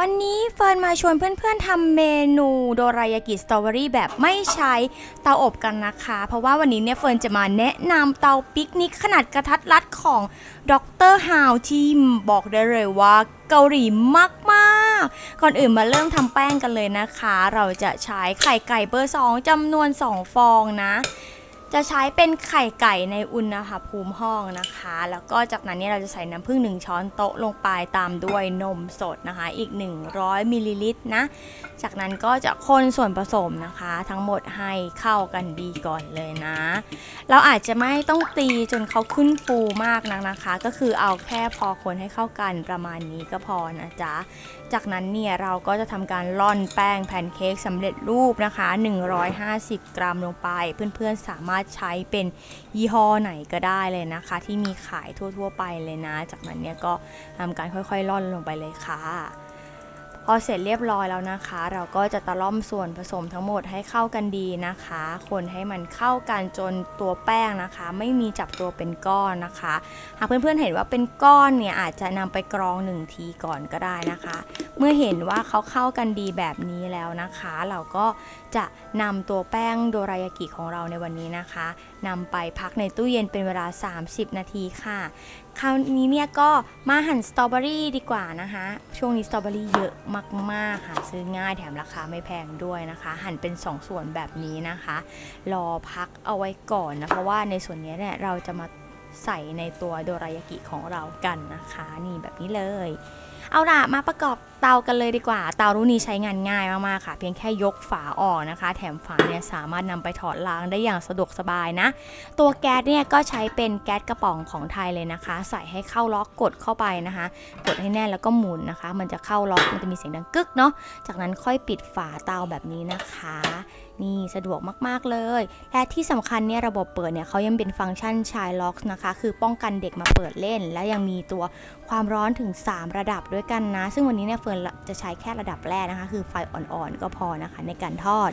วันนี้เฟิร์นมาชวนเพื่อนๆทำเมนูโดรายากิสตรอเบอรี่แบบไม่ใช้เตาอบกันนะคะ เพราะว่าวันนี้เนี่ยเฟิร์นจะมาแนะนำเตาปิกนิกขนาดกระทัดรัดของดรฮาวที่บอกได้เลยว่าเกาหลีมากๆ ก่อนอื่นมาเริ่มทำแป้งกันเลยนะคะ เราจะใช้ไข่ไก่เบอร์ 2จำนวน 2 ฟองนะ จะใช้เป็นไข่ไก่ในอุณหภูมิห้องนะคะ แล้วก็จากนั้นเนี่ยเราจะใส่น้ำผึ้ง1 ช้อนโต๊ะลงไปตามด้วยนมสดนะคะ อีก 100มิลลิลิตรนะ จากนั้นก็จะคนส่วนผสมนะคะ ทั้งหมดให้เข้ากันดีก่อนเลยนะ เราอาจจะไม่ต้องตีจนเขาขึ้นฟูมากนักนะคะ ก็คือเอาแค่พอคนให้เข้ากันประมาณนี้ก็พอนะจ๊ะ จากนั้นเนี่ยเราก็จะทำการร่อนแป้งแพนเค้กสำเร็จรูปนะคะ 150 กรัมลงไป เพื่อนๆสามารถใช้เป็นยี่ห้อไหนก็ได้เลยนะคะ ที่มีขายทั่ว ๆ ไปเลยนะ จากนั้นเนี่ยก็ทำการค่อยๆล่อนลงไปเลยค่ะ พอเสร็จเรียบร้อยแล้วนะคะ เราก็จะตะล่อมส่วนผสมทั้งหมดให้เข้ากันดีนะคะ คนให้มันเข้ากันจนตัวแป้งนะคะ ไม่มีจับตัวเป็นก้อนนะคะ หากเพื่อนๆเห็นว่าเป็นก้อนเนี่ยอาจจะนำไปกรองหนึ่งทีก่อนก็ได้นะคะ เมื่อเห็นว่าเขาเข้ากันดีแบบนี้แล้วนะคะ เราก็จะนำตัวแป้งโดรายากิของเราในวันนี้นะคะนำไปพักในตู้เย็นเป็นเวลา 30 นาทีค่ะคราวนี้เนี่ยก็มาหั่นสตรอเบอรี่ดีกว่านะคะ ช่วงนี้สตรอเบอรี่เยอะมากๆค่ะ ซื้อง่ายแถมราคาไม่แพงด้วยนะคะ หั่นเป็น 2ส่วนแบบนี้นะคะ รอพักเอาไว้ก่อนนะ เพราะว่าในส่วนนี้เนี่ยเราจะมา ใส่ในตัวโดรายากิของเรากันนะคะ นี่แบบนี้เลย เอาล่ะมาประกอบเตากันเลยดีกว่า เตารุ่นนี้ใช้งานง่ายมากๆค่ะ เพียงแค่ยกฝาออกนะคะ แถมฝาเนี่ยสามารถนำไปถอดล้างได้อย่างสะดวกสบายนะ ตัวแก๊สเนี่ยก็ใช้เป็นแก๊สกระป๋องของไทยเลยนะคะ ใส่ให้เข้าล็อกกดเข้าไปนะคะ กดให้แน่นแล้วก็หมุนนะคะ มันจะเข้าล็อกมันจะมีเสียงดังกึกเนาะจากนั้นค่อยปิดฝาเตาแบบนี้นะคะนี่สะดวกมากๆเลย และที่สำคัญเนี่ยระบบเปิดเนี่ยเขายังเป็นฟังก์ชันชายล็อกนะคะคือป้องกันเด็กมาเปิดเล่น และยังมีตัวความร้อนถึง 3 ระดับด้วยกันนะ ซึ่งวันนี้เนี่ยเฟิร์นจะใช้แค่ระดับแรกนะคะ คือไฟอ่อนๆก็พอนะคะในการทอด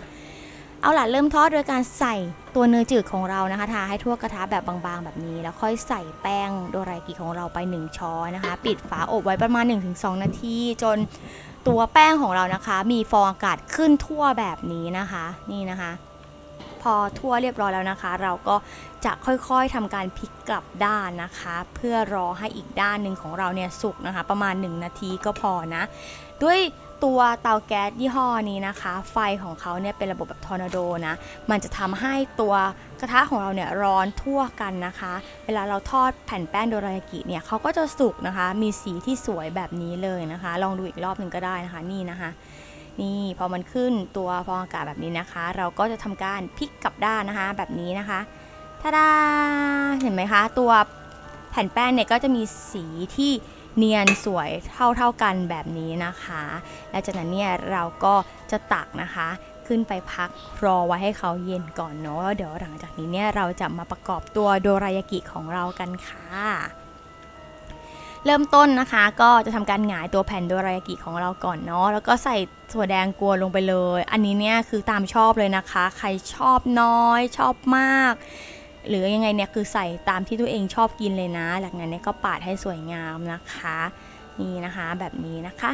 เอาล่ะเริ่มทอดโดยการใส่ตัวเนยจืดของเรานะคะทาให้ทั่วกระทะแบบบางๆ แบบนี้ แล้วค่อยใส่แป้งโดราเอกิของเราไป 1 ช้อนนะคะ ปิดฝาอบไว้ประมาณ 1-2 นาที จนตัวแป้งของเรานะคะ มีฟองอากาศขึ้นทั่วแบบนี้นะคะ นี่นะคะ พอทั่วเรียบร้อยแล้วนะคะ เราก็จะค่อยๆทำการพลิกกลับด้านนะคะ เพื่อรอให้อีกด้านหนึ่งของเราเนี่ยสุกนะคะ ประมาณ 1 นาทีก็พอนะ ด้วยตัวเตาแก๊สยี่ห้อนี้นะคะ ไฟของเขาเนี่ยเป็นระบบแบบทอร์นาโดนะ มันจะทำให้ตัวกระทะของเราเนี่ยร้อนทั่วกันนะคะ เวลาเราทอดแผ่นแป้งโดรายากิเนี่ยเขาก็จะสุกนะคะ มีสีที่สวยแบบนี้เลยนะคะ ลองดูอีกรอบหนึ่งก็ได้นะคะนี่นะคะ นี่พอมันขึ้นตัวฟองอากาศแบบนี้นะคะ เราก็จะทำการพลิกกลับด้านนะคะ แบบนี้นะคะทาดาเห็นไหมคะ ตัวแผ่นแป้งเนี่ยก็จะมีสีที่เนียนสวยเท่าเท่าๆกันแบบนี้นะคะ และจากนั้นเนี่ยเราก็จะตักนะคะ ขึ้นไปพักรอไว้ให้เขาเย็นก่อนเนาะเดี๋ยวหลังจากนี้เนี่ยเราจะมาประกอบตัวโดรายากิของเรากันค่ะ เริ่มต้นนะคะ ก็จะทำการหงายตัวแผ่นโดรายากิของเราก่อนเนาะแล้วก็ใส่ถั่วแดงกวนลงไปเลย อันนี้เนี่ยคือตามชอบเลยนะคะ ใครชอบน้อยชอบมาก หรือยังไงเนี่ยคือใส่ตามที่ตัวเองชอบกินเลยนะ หลังนั้นเนี่ยก็ปาดให้สวยงามนะคะ นี่นะคะแบบนี้นะคะ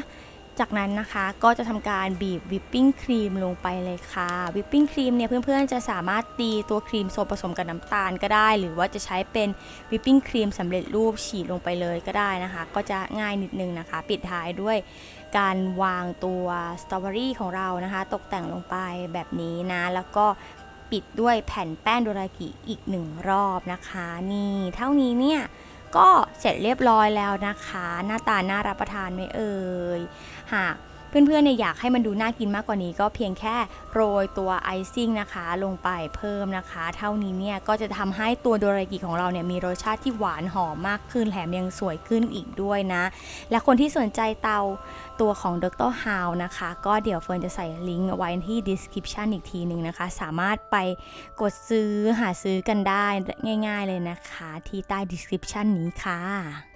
จากนั้นนะคะก็จะทำการบีบวิปปิ้งครีมลงไปเลยค่ะวิปปิ้งครีมเนี่ยเพื่อนๆจะสามารถตีตัวครีมโซนผสมกับน้ำตาลก็ได้ หรือว่าจะใช้เป็นวิปปิ้งครีมสำเร็จรูปฉีดลงไปเลยก็ได้นะคะ ก็จะง่ายนิดนึงนะคะ ปิดท้ายด้วยการวางตัวสตรอเบอรี่ของเรานะคะ ตกแต่งลงไปแบบนี้นะ แล้วก็ปิดด้วยแผ่นแป้งโดรากิอีกหนึ่งรอบนะคะ นี่เท่านี้เนี่ย ก็เสร็จเรียบร้อยแล้วนะคะ หน้าตาน่ารับประทานไหมเอ่ยหาก เพื่อนๆเนี่ยอยากให้มันดูน่ากินมากกว่านี้ก็เพียงแค่โรยตัวไอซิ่งนะคะ ลงไปเพิ่มนะคะ เท่านี้เนี่ยก็จะทำให้ตัวโดรากิของเราเนี่ยมีรสชาติที่หวานหอมมากขึ้นแถมยังสวยขึ้นอีกด้วยนะ และคนที่สนใจเตาตัวของดรฮาวนะคะ ก็เดี๋ยวเฟิร์นจะใส่ลิงก์ไว้ที่ description อีกทีหนึ่งนะคะ สามารถไปกดซื้อหาซื้อกันได้ง่าย ๆเลยนะคะ ที่ใต้ description นี้ค่ะ